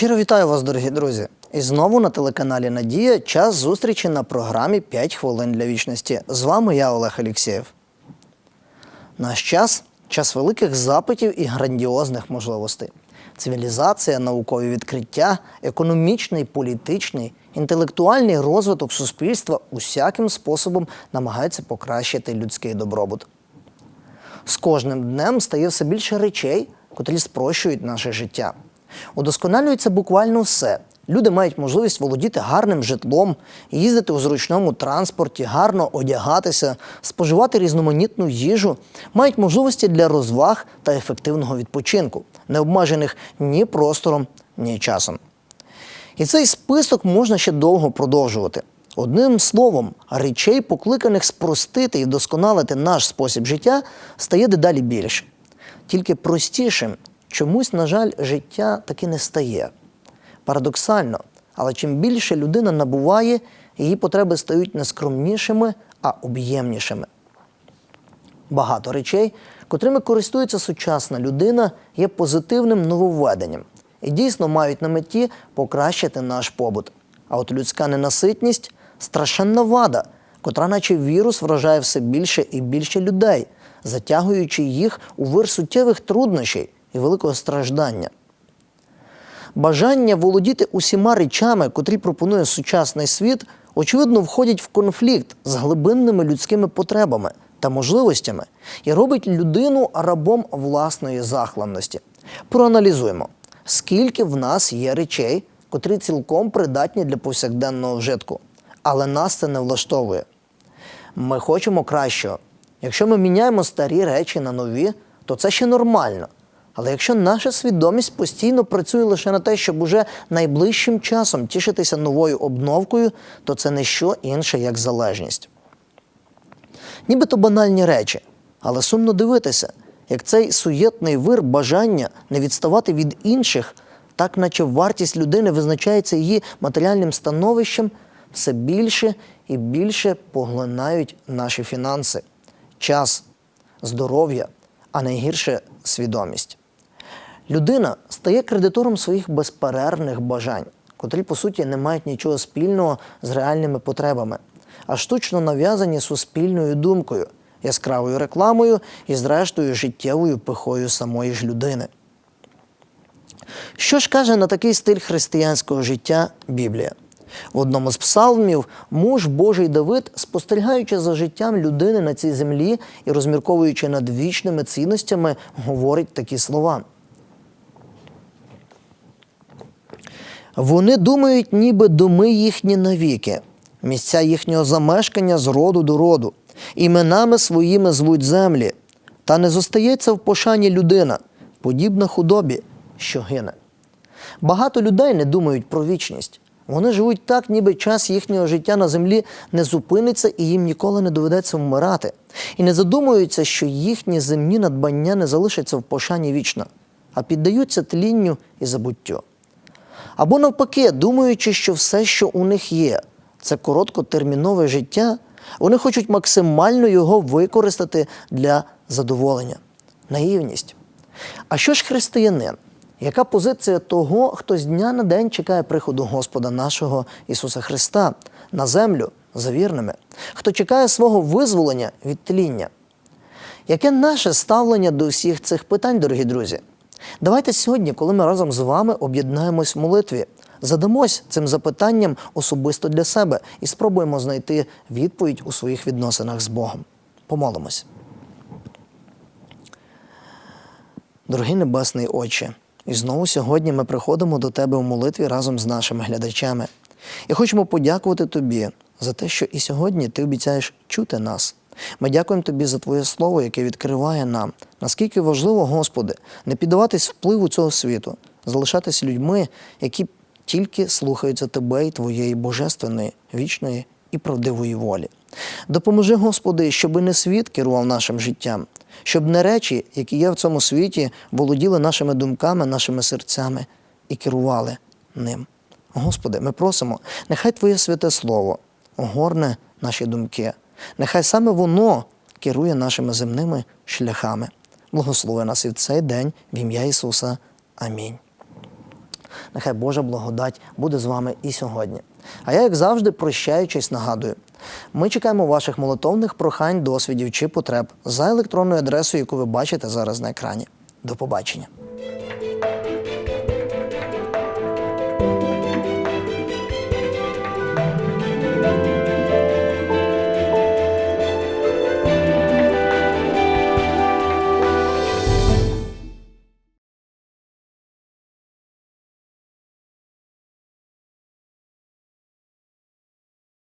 Щиро вітаю вас, дорогі друзі! І знову на телеканалі Надія час зустрічі на програмі «5 хвилин для вічності. З вами я, Олег Алєксєєв. Наш час час великих запитів і грандіозних можливостей. Цивілізація, наукові відкриття, економічний, політичний, інтелектуальний розвиток суспільства усяким способом намагаються покращити людський добробут. З кожним днем стає все більше речей, котрі спрощують наше життя. Удосконалюється буквально все. Люди мають можливість володіти гарним житлом, їздити у зручному транспорті, гарно одягатися, споживати різноманітну їжу, мають можливості для розваг та ефективного відпочинку, не обмежених ні простором, ні часом. І цей список можна ще довго продовжувати. Одним словом, речей, покликаних спростити і вдосконалити наш спосіб життя, стає дедалі більше. Тільки простішим чомусь, на жаль, життя таки не стає. Парадоксально, але чим більше людина набуває, її потреби стають не скромнішими, а об'ємнішими. Багато речей, котрими користується сучасна людина, є позитивним нововведенням і дійсно мають на меті покращити наш побут. А от людська ненаситність страшенна вада, котра, наче вірус, вражає все більше і більше людей, затягуючи їх у вир суттєвих труднощей і великого страждання. Бажання володіти усіма речами, котрі пропонує сучасний світ, очевидно, входять в конфлікт з глибинними людськими потребами та можливостями і робить людину рабом власної захланності. Проаналізуємо, скільки в нас є речей, котрі цілком придатні для повсякденного вжитку, але нас це не влаштовує. Ми хочемо кращого. Якщо ми міняємо старі речі на нові, то це ще нормально. Але якщо наша свідомість постійно працює лише на те, щоб уже найближчим часом тішитися новою обновкою, то це не що інше, як залежність. Нібито банальні речі, але сумно дивитися, як цей суєтний вир бажання не відставати від інших, так наче вартість людини визначається її матеріальним становищем, все більше і більше поглинають наші фінанси, час, здоров'я, а найгірше свідомість. Людина стає кредитором своїх безперервних бажань, котрі, по суті, не мають нічого спільного з реальними потребами, а штучно нав'язані суспільною думкою, яскравою рекламою і, зрештою, життєвою пихою самої ж людини. Що ж каже на такий стиль християнського життя Біблія? В одному з псалмів муж Божий Давид, спостерігаючи за життям людини на цій землі і розмірковуючи над вічними цінностями, говорить такі слова. Вони думають, ніби доми їхні навіки, місця їхнього замешкання з роду до роду, іменами своїми звуть землі, та не зостається в пошані людина, подібна худобі, що гине. Багато людей не думають про вічність. Вони живуть так, ніби час їхнього життя на землі не зупиниться і їм ніколи не доведеться вмирати. І не задумуються, що їхні земні надбання не залишаться в пошані вічно, а піддаються тлінню і забуттю. Або навпаки, думаючи, що все, що у них є, це короткотермінове життя, вони хочуть максимально його використати для задоволення. Наївність. А що ж християнин? Яка позиція того, хто з дня на день чекає приходу Господа нашого Ісуса Христа на землю за вірними, хто чекає свого визволення від тління? Яке наше ставлення до всіх цих питань, дорогі друзі? Давайте сьогодні, коли ми разом з вами об'єднаємось в молитві, задамось цим запитанням особисто для себе і спробуємо знайти відповідь у своїх відносинах з Богом. Помолимось. Дорогий Небесний Отче, і знову сьогодні ми приходимо до Тебе у молитві разом з нашими глядачами. І хочемо подякувати Тобі за те, що і сьогодні Ти обіцяєш чути нас. Ми дякуємо Тобі за Твоє Слово, яке відкриває нам, наскільки важливо, Господи, не піддаватись впливу цього світу, залишатись людьми, які тільки слухаються Тебе і Твоєї божественної, вічної і правдивої волі. Допоможи, Господи, щоб не світ керував нашим життям, щоб не речі, які є в цьому світі, володіли нашими думками, нашими серцями і керували ним. Господи, ми просимо, нехай Твоє святе Слово огорне наші думки. Нехай саме воно керує нашими земними шляхами. Благослови нас і в цей день в ім'я Ісуса. Амінь. Нехай Божа благодать буде з вами і сьогодні. А я, як завжди, прощаючись, нагадую. Ми чекаємо ваших молитовних прохань, досвідів чи потреб за електронною адресою, яку ви бачите зараз на екрані. До побачення.